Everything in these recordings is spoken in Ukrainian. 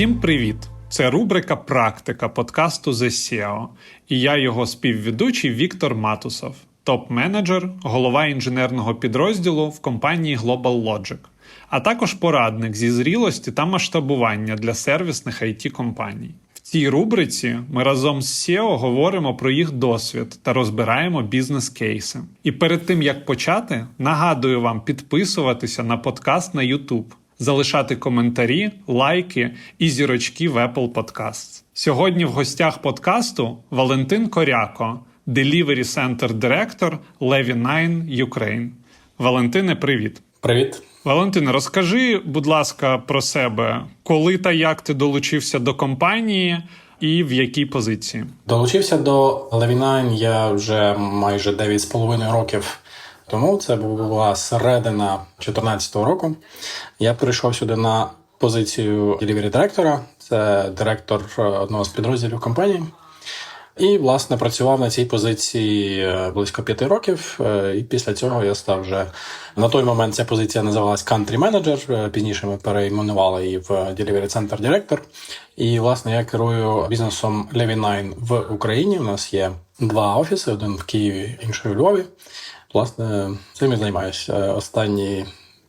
Всім привіт! Це рубрика Практика подкасту The SEO. І я його співведучий Віктор Матусов, топ-менеджер, голова інженерного підрозділу в компанії Global Logic, а також порадник зі зрілості та масштабування для сервісних it компаній. В цій рубриці ми разом з SEO говоримо про їх досвід та розбираємо бізнес-кейси. І перед тим як почати, нагадую вам підписуватися на подкаст на YouTube залишати коментарі, лайки і зірочки в Apple Podcasts. Сьогодні в гостях подкасту Валентин Коряко, Delivery Center Director Levy 9 Ukraine. Валентине, привіт. Привіт. Валентине, розкажи, будь ласка, про себе, коли та як ти долучився до компанії і в якій позиції? Долучився до Levy9 я вже майже 9,5 років тому. Це була середина 2014 року. Я прийшов сюди на позицію delivery директора, це директор одного з підрозділів компанії. І, власне, працював на цій позиції е, близько п'яти років. Е, І після цього я став вже на той момент ця позиція називалась Country Manager. Пізніше ми перейменували її в Delivery Center Director. І, власне, я керую бізнесом Levy9 в Україні. У нас є два офіси: один в Києві, інший у Львові. Власне, цим і займаюся останні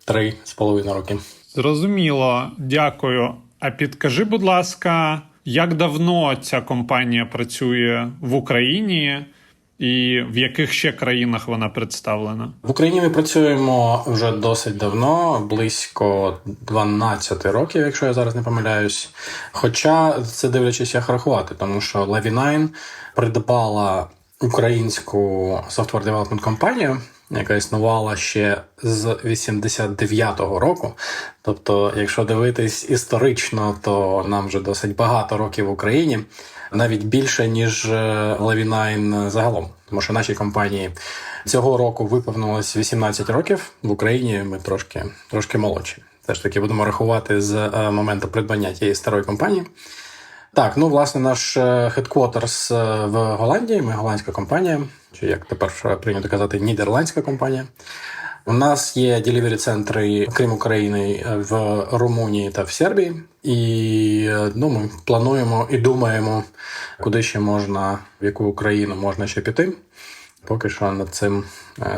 три з половиною роки. Зрозуміло, дякую. А підкажи, будь ласка, як давно ця компанія працює в Україні і в яких ще країнах вона представлена? В Україні ми працюємо вже досить давно, близько 12 років, якщо я зараз не помиляюсь. Хоча це дивлячись, як рахувати, тому що Levy9 придбала українську software development компанію, яка існувала ще з 89-го року. Тобто, якщо дивитись історично, то нам вже досить багато років в Україні, навіть більше ніж Levy9 загалом, тому що нашій компанії цього року виповнилось 18 років в Україні. Ми трошки трошки молодші. Все ж таки будемо рахувати з моменту придбання тієї старої компанії. Так, ну власне, наш хедквотерс в Голландії. Ми голландська компанія, чи як тепер прийнято казати, нідерландська компанія. У нас є delivery центри, крім України, в Румунії та в Сербії. І ну, ми плануємо і думаємо, куди ще можна, в яку Україну можна ще піти. Поки що над цим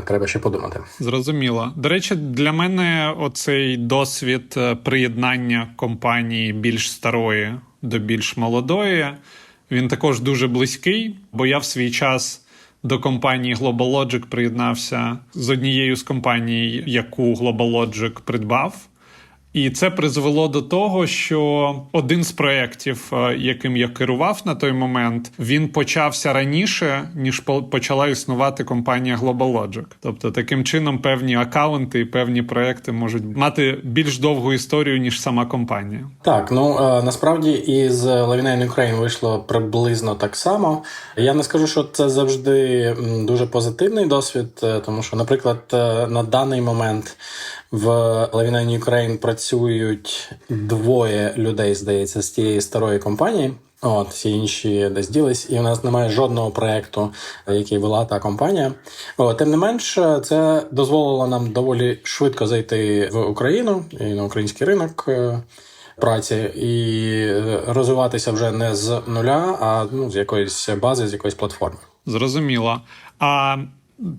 треба ще подумати. Зрозуміло. До речі, для мене оцей досвід приєднання компанії більш старої до більш молодої. Він також дуже близький, бо я в свій час до компанії Global Logic приєднався з однією з компаній, яку Global Logic придбав. І це призвело до того, що один з проєктів, яким я керував на той момент, він почався раніше, ніж почала існувати компанія Global Logic. Тобто, таким чином певні акаунти і певні проекти можуть мати більш довгу історію ніж сама компанія. Так, ну насправді із Levy9 Ukraine вийшло приблизно так само. Я не скажу, що це завжди дуже позитивний досвід, тому що, наприклад, на даний момент. В Levy9 Ukraine працюють двоє людей, здається, з тієї старої компанії. От всі інші десь ділись, і в нас немає жодного проекту, який вела та компанія. О, тим не менш, це дозволило нам доволі швидко зайти в Україну і на український ринок праці і розвиватися вже не з нуля, а ну з якоїсь бази, з якоїсь платформи. Зрозуміло. А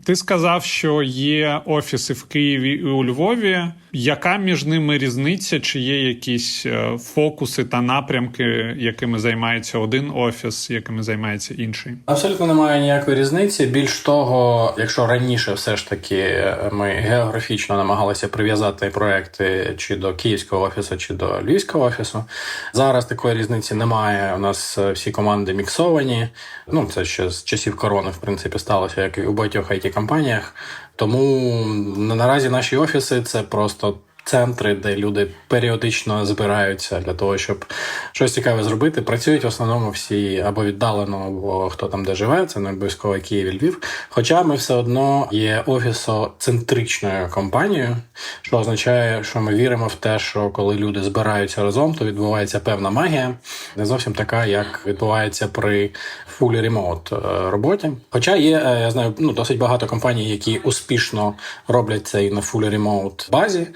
ти сказав, що є офіси в Києві і у Львові. Яка між ними різниця? Чи є якісь фокуси та напрямки, якими займається один офіс, якими займається інший? Абсолютно немає ніякої різниці. Більш того, якщо раніше все ж таки ми географічно намагалися прив'язати проекти чи до київського офісу, чи до львівського офісу, зараз такої різниці немає. У нас всі команди міксовані. Ну це ще з часів корони, в принципі, сталося, як і у багатьох it компаніях. Тому наразі наші офіси це просто центри, де люди періодично збираються для того, щоб щось цікаве зробити. Працюють в основному всі або віддалено, або хто там де живе, це не обов'язково Київ і Львів. Хоча ми все одно є офісоцентричною компанією, що означає, що ми віримо в те, що коли люди збираються разом, то відбувається певна магія, не зовсім така, як відбувається при фулі ремоут роботі. Хоча є, я знаю, ну досить багато компаній, які успішно роблять це і на фулі ремоут базі.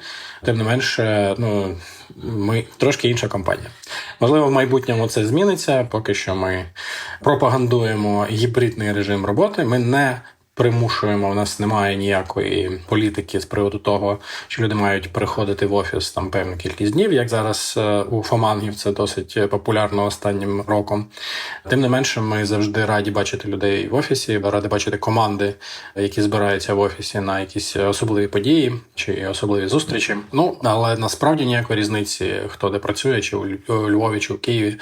Тим не менше, ну ми трошки інша компанія. Можливо, в майбутньому це зміниться. Поки що ми пропагандуємо гібридний режим роботи. Ми не примушуємо. У нас немає ніякої політики з приводу того, що люди мають приходити в офіс там певну кількість днів, як зараз е, у фомангів це досить популярно останнім роком. Тим не менше, ми завжди раді бачити людей в офісі, раді бачити команди, які збираються в офісі на якісь особливі події чи особливі зустрічі. Ну але насправді ніякої різниці, хто де працює, чи у Львові, чи у Києві,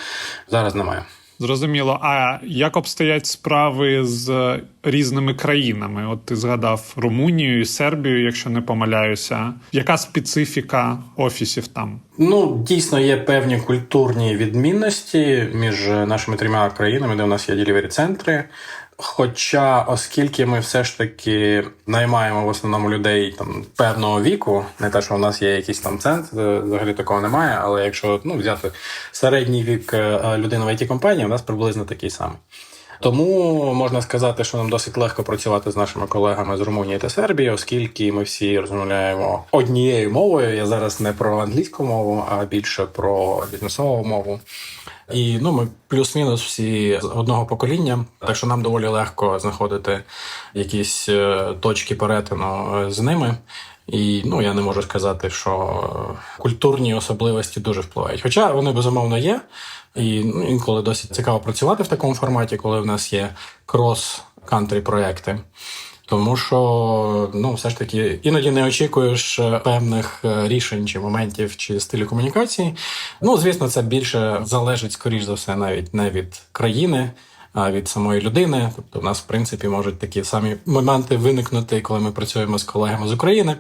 зараз немає. Зрозуміло. А як обстоять справи з різними країнами? От ти згадав Румунію і Сербію, якщо не помиляюся. Яка специфіка офісів там? Ну, дійсно є певні культурні відмінності між нашими трьома країнами, де у нас є ділівері центри. Хоча, оскільки ми все ж таки наймаємо в основному людей там певного віку, не те, що у нас є якийсь там центр, е, взагалі такого немає. Але якщо ну, взяти середній вік е, людини в it компанії, у нас приблизно такий самий. Тому можна сказати, що нам досить легко працювати з нашими колегами з Румунії та Сербії, оскільки ми всі розмовляємо однією мовою. Я зараз не про англійську мову, а більше про бізнесову мову. І ну, ми плюс-мінус всі з одного покоління, так що нам доволі легко знаходити якісь е, точки перетину е, з ними. І ну я не можу сказати, що культурні особливості дуже впливають. Хоча вони безумовно є, і ну, інколи досить цікаво працювати в такому форматі, коли в нас є крос-кантрі проекти. Тому що ну, все ж таки іноді не очікуєш е, певних е, рішень чи моментів чи стилю комунікації. Ну, звісно, це більше залежить, скоріш за все, навіть не від країни, а від самої людини. Тобто, в нас, в принципі, можуть такі самі моменти виникнути, коли ми працюємо з колегами з України.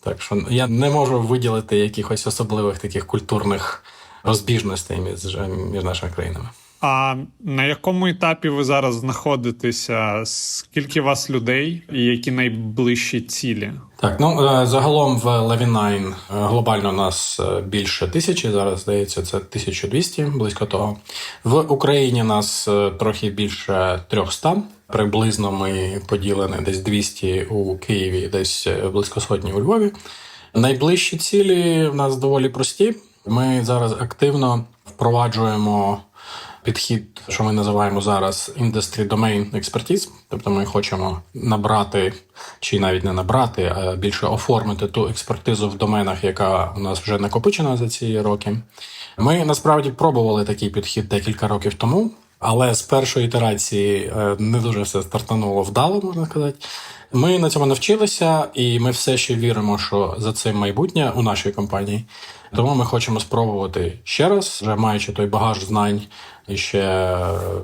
Так що я не можу виділити якихось особливих таких культурних розбіжностей між, між нашими країнами. А на якому етапі ви зараз знаходитеся? Скільки вас людей і які найближчі цілі? Так, ну е, загалом в Levin9 е, глобально у нас е, більше тисячі. Зараз здається, це 1200, близько того. В Україні нас трохи більше 300. Приблизно ми поділені десь 200 у Києві, десь близько сотні у Львові. Найближчі цілі в нас доволі прості. Ми зараз активно впроваджуємо підхід, що ми називаємо зараз Industry Domain Expertise. Тобто ми хочемо набрати, чи навіть не набрати, а більше оформити ту експертизу в доменах, яка у нас вже накопичена за ці роки. Ми насправді пробували такий підхід декілька років тому, але з першої ітерації е, не дуже все стартануло вдало, можна сказати. Ми на цьому навчилися, і ми все ще віримо, що за цим майбутнє у нашій компанії. Тому ми хочемо спробувати ще раз, вже маючи той багаж знань, і ще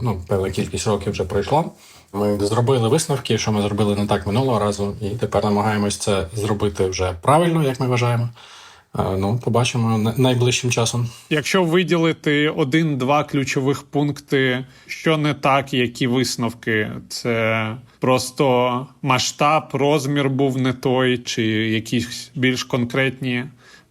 ну, певна кількість років вже пройшла. Ми зробили висновки, що ми зробили не так минулого разу, і тепер намагаємось це зробити вже правильно, як ми вважаємо. Е, Ну, побачимо на- найближчим часом. Якщо виділити один-два ключових пункти, що не так, які висновки, це просто масштаб, розмір був не той, чи якісь більш конкретні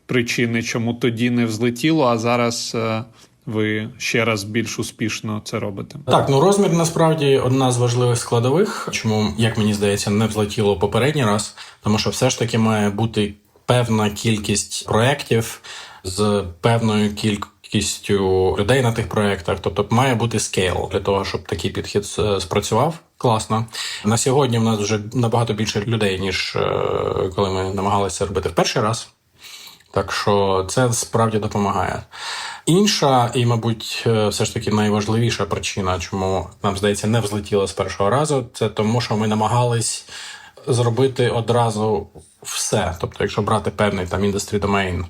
причини, чому тоді не взлетіло, а зараз е, ви ще раз більш успішно це робите. Так, ну розмір насправді одна з важливих складових, чому, як мені здається, не взлетіло попередній раз, тому що все ж таки має бути певна кількість проєктів з певною кількістю людей на тих проєктах. Тобто має бути скейл для того, щоб такий підхід спрацював. Класно. На сьогодні в нас вже набагато більше людей, ніж е, коли ми намагалися робити в перший раз. Так що це справді допомагає. Інша, і, мабуть, е, все ж таки найважливіша причина, чому нам здається, не взлетіло з першого разу, це тому, що ми намагались зробити одразу все. Тобто, якщо брати певний там індустрі домейн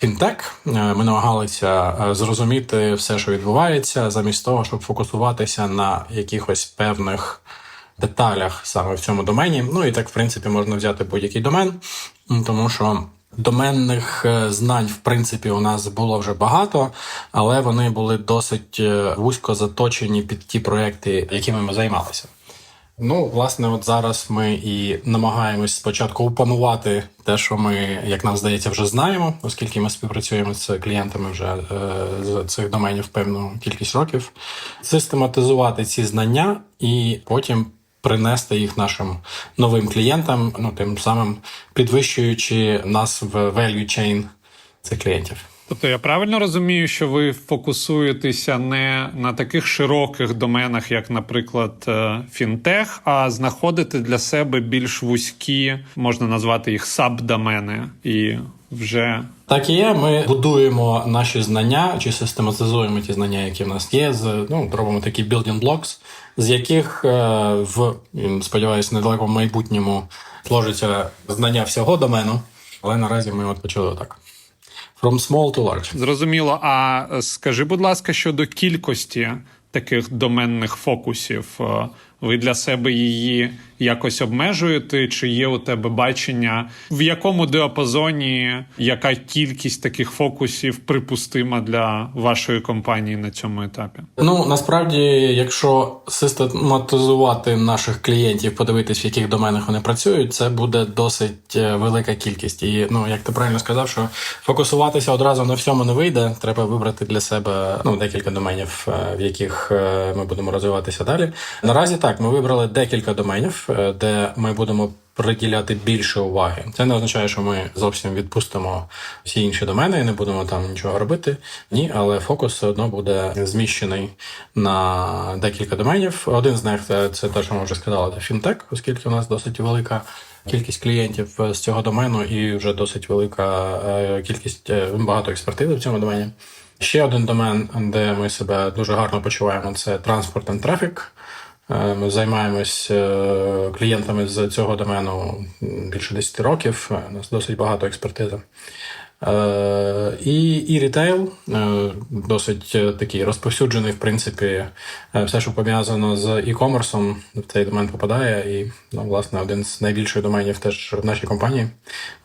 фінтек, е, ми намагалися е, зрозуміти все, що відбувається, замість того, щоб фокусуватися на якихось певних деталях саме в цьому домені. Ну і так, в принципі, можна взяти будь-який домен, тому що. Доменних е, знань, в принципі, у нас було вже багато, але вони були досить е, вузько заточені під ті проекти, якими ми займалися. Ну, власне, от зараз ми і намагаємось спочатку опанувати те, що ми, як нам здається, вже знаємо, оскільки ми співпрацюємо з клієнтами вже е, з цих доменів певну кількість років, систематизувати ці знання і потім принести їх нашим новим клієнтам, ну тим самим підвищуючи нас в value chain цих клієнтів. Тобто я правильно розумію, що ви фокусуєтеся не на таких широких доменах, як, наприклад, е, фінтех, а знаходите для себе більш вузькі, можна назвати їх сабдомени, і вже Так і є. Ми будуємо наші знання чи систематизуємо ті знання, які в нас є. З ну робимо такі building blocks, з яких е, в сподіваюся, недалекому майбутньому зложиться знання всього домену. Але наразі ми от почали так. From small to large. зрозуміло. А скажи, будь ласка, щодо кількості таких доменних фокусів, е, ви для себе її якось обмежуєте? Чи є у тебе бачення, в якому діапазоні яка кількість таких фокусів припустима для вашої компанії на цьому етапі? Ну насправді, якщо систематизувати наших клієнтів, подивитись, в яких доменах вони працюють, це буде досить е, велика кількість. І ну як ти правильно сказав, що фокусуватися одразу на всьому не вийде. Треба вибрати для себе ну декілька доменів, е, в яких е, ми будемо розвиватися далі. Наразі так, ми вибрали декілька доменів, е, де ми будемо. Приділяти більше уваги. Це не означає, що ми зовсім відпустимо всі інші домени і не будемо там нічого робити. Ні, але фокус все одно буде зміщений на декілька доменів. Один з них це, це те, що ми вже сказали, це фінтек, оскільки у нас досить велика кількість клієнтів е, з цього домену і вже досить велика е, кількість багато експертизи в цьому домені. Ще один домен, де ми себе дуже гарно почуваємо, це транспорт and трафік. Е, Ми займаємось е, клієнтами з цього домену більше 10 років. Е, У нас досить багато експертизи. Е, І, і рітейл е, досить е, такий розповсюджений, в принципі, все, що пов'язано з e-commerce, в цей домен попадає. І, ну, власне, один з найбільших доменів теж в нашій компанії.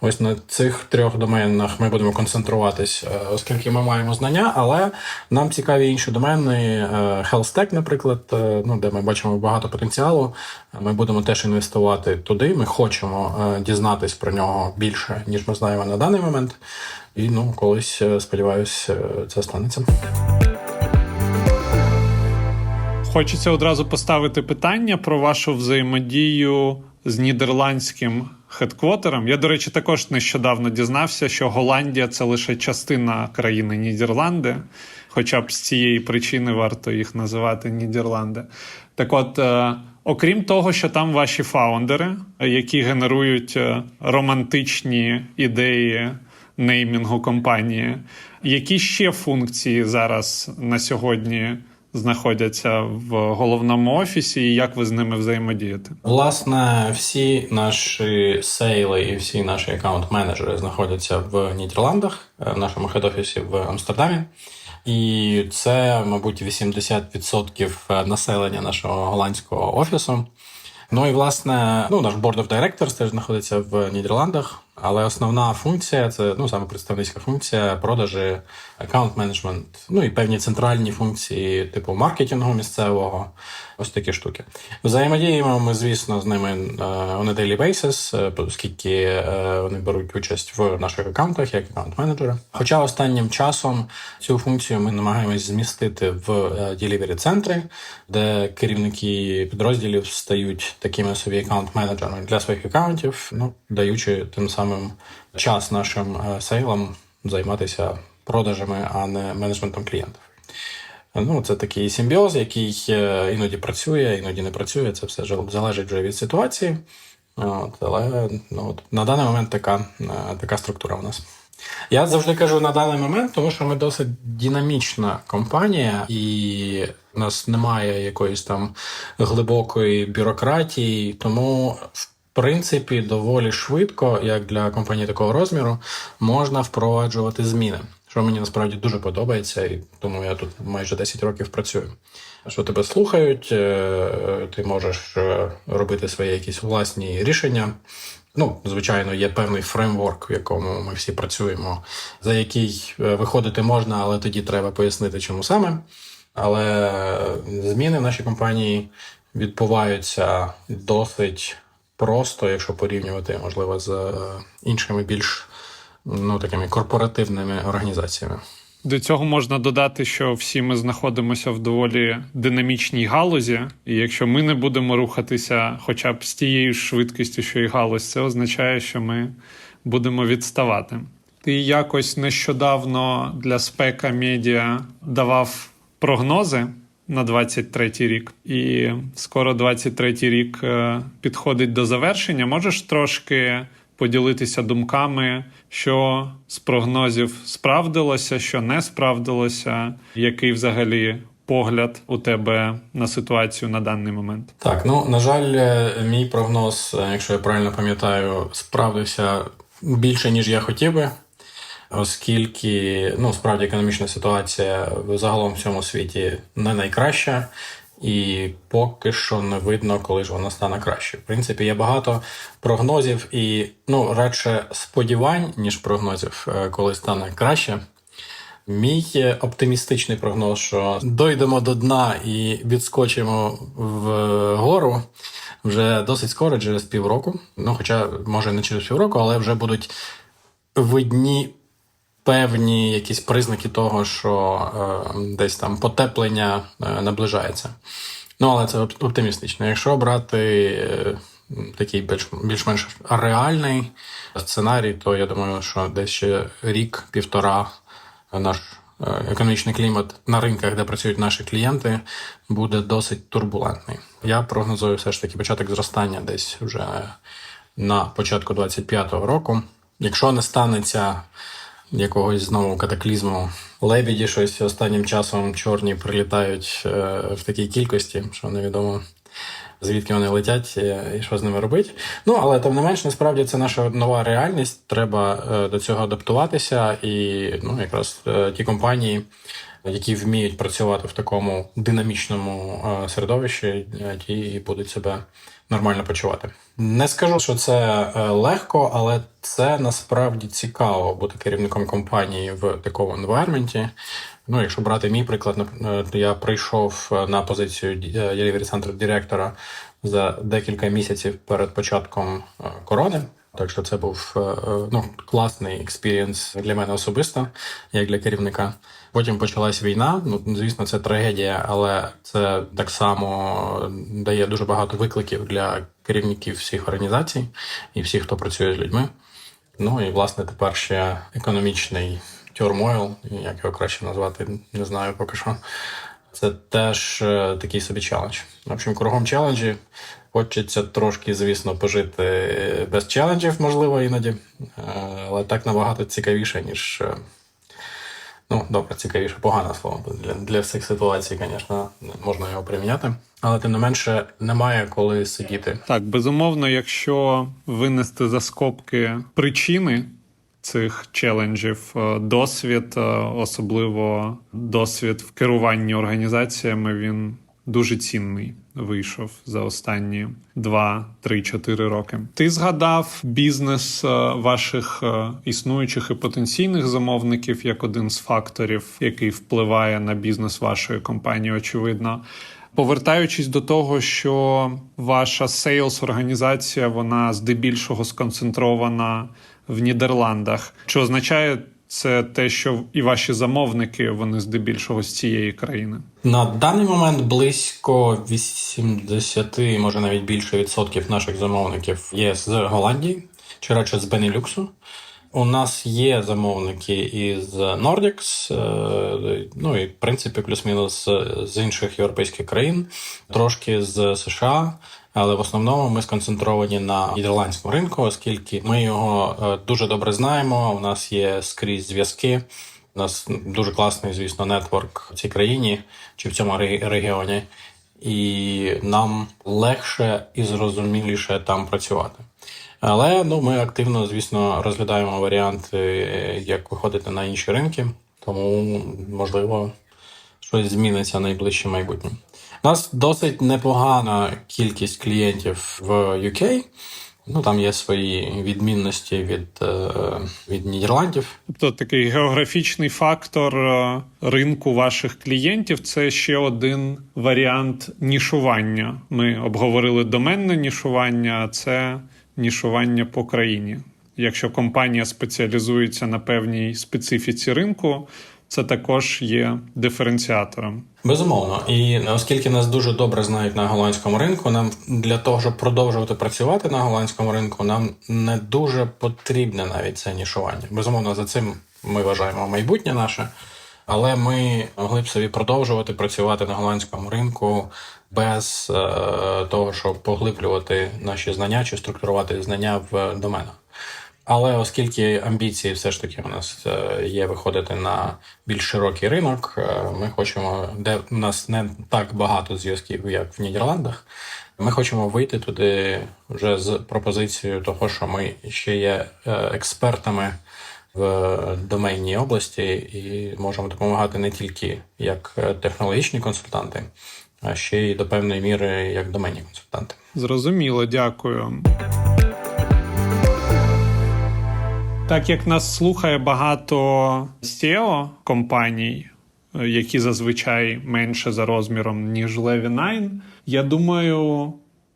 Ось на цих трьох доменах ми будемо концентруватись, оскільки ми маємо знання, але нам цікаві інші домени. е, Health Tech, наприклад, ну, де ми бачимо багато потенціалу. Ми будемо теж інвестувати туди. Ми хочемо дізнатись про нього більше, ніж ми знаємо на даний момент. І ну, колись, е, сподіваюсь, е, це станеться. Хочеться одразу поставити питання про вашу взаємодію з нідерландським хедквотером. Я, до речі, також нещодавно дізнався, що Голландія це лише частина країни Нідерланди, хоча б з цієї причини варто їх називати Нідерланди. Так от, е, окрім того, що там ваші фаундери, які генерують романтичні ідеї неймінгу компанії, які ще функції зараз на сьогодні знаходяться в головному офісі, і як ви з ними взаємодієте? Власне, всі наші сейли і всі наші аккаунт-менеджери знаходяться в Нідерландах, е, в нашому хед-офісі в Амстердамі. І це, мабуть, 80% населення нашого голландського офісу. Ну і власне, ну наш board of directors теж знаходиться в Нідерландах, але основна функція це ну саме представницька функція продажі, аккаунт менеджмент, ну і певні центральні функції, типу маркетингу місцевого, ось такі штуки. Взаємодіємо ми, звісно, з ними е, on a daily basis, е, оскільки е, вони беруть участь в наших аккаунтах як аккаунт-менеджери. Хоча останнім часом цю функцію ми намагаємось змістити в delivery центри, де керівники підрозділів стають такими собі аккаунт-менеджерами для своїх аккаунтів, ну даючи тим самим час нашим е, сейлам займатися продажами, а не менеджментом клієнтів. Ну, це такий симбіоз, який е, іноді працює, іноді не працює. Це все залежить вже від ситуації. От, але ну, от, на даний момент така, е, така структура у нас. Я завжди кажу на даний момент, тому що ми досить динамічна компанія, і у нас немає якоїсь там глибокої бюрократії, тому в принципі доволі швидко, як для компанії такого розміру, можна впроваджувати зміни. Що мені насправді дуже подобається, і тому я тут майже 10 років працюю. Що тебе слухають, е, ти можеш е, робити свої якісь власні рішення. Ну, звичайно, є певний фреймворк, в якому ми всі працюємо, за який е, виходити можна, але тоді треба пояснити, чому саме. Але зміни в нашій компанії відбуваються досить просто, якщо порівнювати, можливо, з е, іншими більш ну, такими корпоративними організаціями. До цього можна додати, що всі ми знаходимося в доволі динамічній галузі, і якщо ми не будемо рухатися хоча б з тією швидкістю, що і галузь, це означає, що ми будемо відставати. Ти якось нещодавно для спека медіа давав прогнози на 23-й рік, і скоро 23-й рік е, підходить до завершення. Можеш трошки поділитися думками, що з прогнозів справдилося, що не справдилося, який взагалі погляд у тебе на ситуацію на даний момент? Так, ну на жаль, е, мій прогноз, е, якщо я правильно пам'ятаю, справдився більше, ніж я хотів би, оскільки ну, справді економічна ситуація загалом в цьому світі не найкраща, і поки що не видно, коли ж вона стане краще. В принципі, є багато прогнозів і ну, радше сподівань, ніж прогнозів, е, коли стане краще. Мій оптимістичний прогноз, що дойдемо до дна і відскочимо вгору вже досить скоро, через півроку. Ну, хоча, може, не через півроку, але вже будуть видні певні якісь признаки того, що е, десь там потеплення е, наближається. Ну, але це оп- оптимістично. Якщо брати е, такий більш, більш-менш реальний сценарій, то я думаю, що десь ще рік-півтора наш е, економічний клімат на ринках, де працюють наші клієнти, буде досить турбулентний. Я прогнозую все ж таки початок зростання десь вже на початку 25-го року. Якщо не станеться якогось знову катаклізму, лебіді щось останнім часом чорні прилітають е, в такій кількості, що невідомо звідки вони летять е, і що з ними робити. Ну але тим не менш, насправді це наша нова реальність. Треба е, до цього адаптуватися, і ну якраз ті компанії. Які вміють працювати в такому динамічному середовищі, ті будуть себе нормально почувати. Не скажу, що це е, легко, але це насправді цікаво бути керівником компанії в такому енвайрменті. Ну, якщо брати мій приклад, е, я прийшов е, на позицію Delivery Center директора за декілька місяців перед початком корони. Так що це був е, е, ну, класний експірієнс для мене особисто, як для керівника. Потім почалась війна. Ну, звісно, це трагедія, але це так само дає дуже багато викликів для керівників всіх організацій і всіх, хто працює з людьми. Ну і власне тепер ще економічний turmoil, як його краще назвати, не знаю поки що. Це теж е, такий собі челендж. В общем, кругом челенджі. Хочеться трошки, звісно, пожити без челенджів, можливо, іноді. Е, Але так набагато цікавіше, ніж. е, Ну, добре, цікавіше, погане слово. Для, для всіх ситуацій, звісно, можна його приміняти. Але тим не менше, немає коли сидіти. Так, безумовно, якщо винести за скобки причини цих челенджів, е, досвід, е, особливо досвід в керуванні організаціями, він дуже цінний. Вийшов за останні 2, 3, 4 роки. Ти згадав бізнес е, ваших існуючих і потенційних замовників як один з факторів, який впливає на бізнес вашої компанії, очевидно. Повертаючись до того, що ваша сейлс організація вона здебільшого сконцентрована в Нідерландах, чи означає це те, що і ваші замовники вони здебільшого з цієї країни? На даний момент близько 80, може навіть більше відсотків наших замовників є з Голландії, чи радше з Бенелюксу. У нас є замовники із Nordics, е, ну і в принципі плюс-мінус з інших європейських країн, трошки з США. Але в основному ми сконцентровані на нідерландському ринку, оскільки ми його е, дуже добре знаємо. У нас є скрізь зв'язки. У нас дуже класний, звісно, нетворк в цій країні чи в цьому регіоні, і нам легше і зрозуміліше там працювати. Але ну, ми активно, звісно, розглядаємо варіанти, як виходити на інші ринки, тому можливо щось зміниться найближче майбутнє. У нас досить непогана кількість клієнтів в UK. Ну там є свої відмінності від, е, від Нідерландів. Тобто такий географічний фактор е, ринку ваших клієнтів це ще один варіант нішування. Ми обговорили доменне нішування, а це нішування по країні. Якщо компанія спеціалізується на певній специфіці ринку, це також є диференціатором. Безумовно, і оскільки нас дуже добре знають на голландському ринку, нам для того, щоб продовжувати працювати на голландському ринку, нам не дуже потрібне навіть це нішування. Безумовно, за цим ми вважаємо майбутнє наше, але ми могли б собі продовжувати працювати на голландському ринку без е, того, щоб поглиблювати наші знання чи структурувати знання в доменах. Але оскільки амбіції все ж таки у нас е, є виходити на більш широкий ринок, е, ми хочемо, де у нас не так багато зв'язків, як в Нідерландах. Ми хочемо вийти туди вже з пропозицією того, що ми ще є е, експертами в доменній області і можемо допомагати не тільки як технологічні консультанти, а ще й до певної міри як доменні консультанти. Зрозуміло, дякую. Так як нас слухає багато SEO компаній, які зазвичай менше за розміром, ніж Levy 9, я думаю,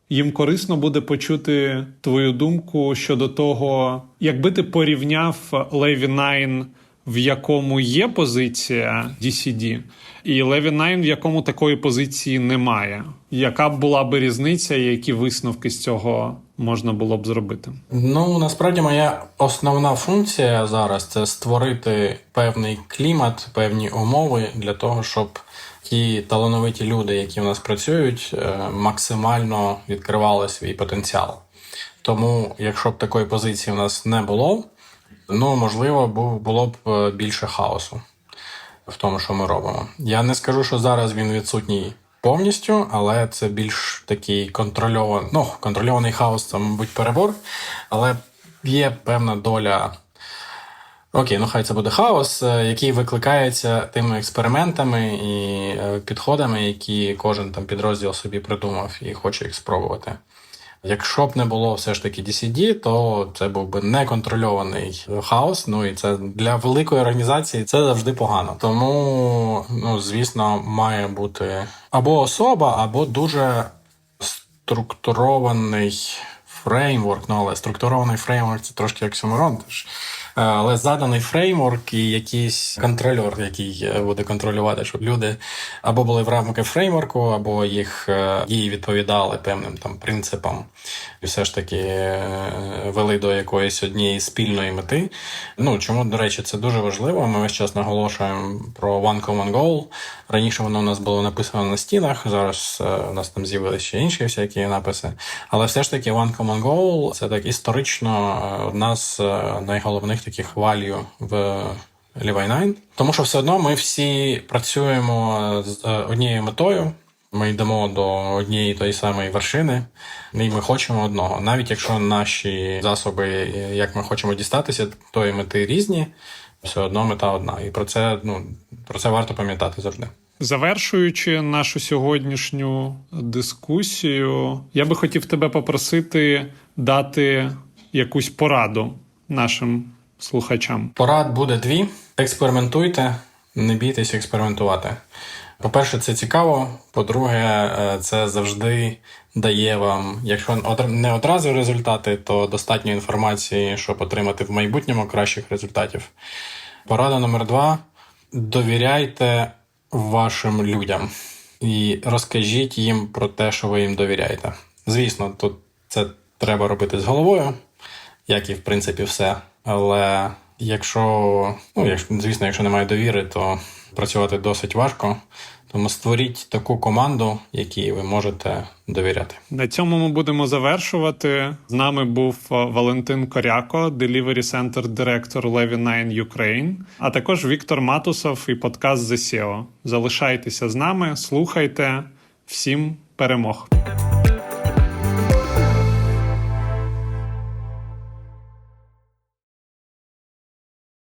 їм корисно буде почути твою думку щодо того, якби ти порівняв Levy 9 в якому є позиція DCD, і Levy 9, в якому такої позиції немає. Яка була би різниця, які висновки з цього можна було б зробити? Ну насправді моя основна функція зараз це створити певний клімат, певні умови для того, щоб ті талановиті люди, які в нас працюють, е, максимально відкривали свій потенціал. Тому, якщо б такої позиції в нас не було, ну можливо, було б е, більше хаосу в тому, що ми робимо. Я не скажу, що зараз він відсутній повністю, але це більш такий контрольований, ну, контрольований хаос, це, мабуть, перебор, але є певна доля. Окей, ну хай це буде хаос, е, який викликається тими експериментами і е, підходами, які кожен там підрозділ собі придумав і хоче їх спробувати. Якщо б не було все ж таки DCD, то це був би неконтрольований хаос. Ну і це для великої організації це завжди погано. Тому, ну звісно, має бути або особа, або дуже структурований фреймворк. Ну але структурований фреймворк це трошки як Тож. Е, Але заданий фреймворк і якийсь контрольор, який е, буде контролювати, щоб люди або були в рамках фреймворку, або їх е, дії відповідали певним там принципам, і все ж таки вели до якоїсь однієї спільної мети. Ну чому, до речі, це дуже важливо. Ми весь час наголошуємо про One Common Goal. Раніше воно у нас було написано на стінах. Зараз у нас там з'явилися ще інші всякі написи. Але все ж таки One Common Goal це так історично одна з найголовних таких валю в Levi 9. Тому що все одно ми всі працюємо з е, однією метою. Ми йдемо до однієї тої самої вершини, і ми хочемо одного. Навіть якщо наші засоби, е, як ми хочемо дістатися, тої мети різні, все одно мета одна. І про це, ну, про це варто пам'ятати завжди. Завершуючи нашу сьогоднішню дискусію, я би хотів тебе попросити дати якусь пораду нашим слухачам. Порад буде дві: експериментуйте, не бійтесь експериментувати. По-перше, це цікаво. По-друге, е, це завжди дає вам, якщо не одразу результати, то достатньо інформації, щоб отримати в майбутньому кращих результатів. Порада номер два: довіряйте вашим людям і розкажіть їм про те, що ви їм довіряєте. Звісно, тут це треба робити з головою, як і в принципі все. Але якщо, ну, якщо, звісно, якщо немає довіри, то працювати досить важко. Тому створіть таку команду, якій ви можете довіряти. На цьому ми будемо завершувати. З нами був е, Валентин Коряко, Delivery Center Director Levy 9 Ukraine, а також Віктор Матусов і подкаст The SEO. Залишайтеся з нами, слухайте. Всім перемог!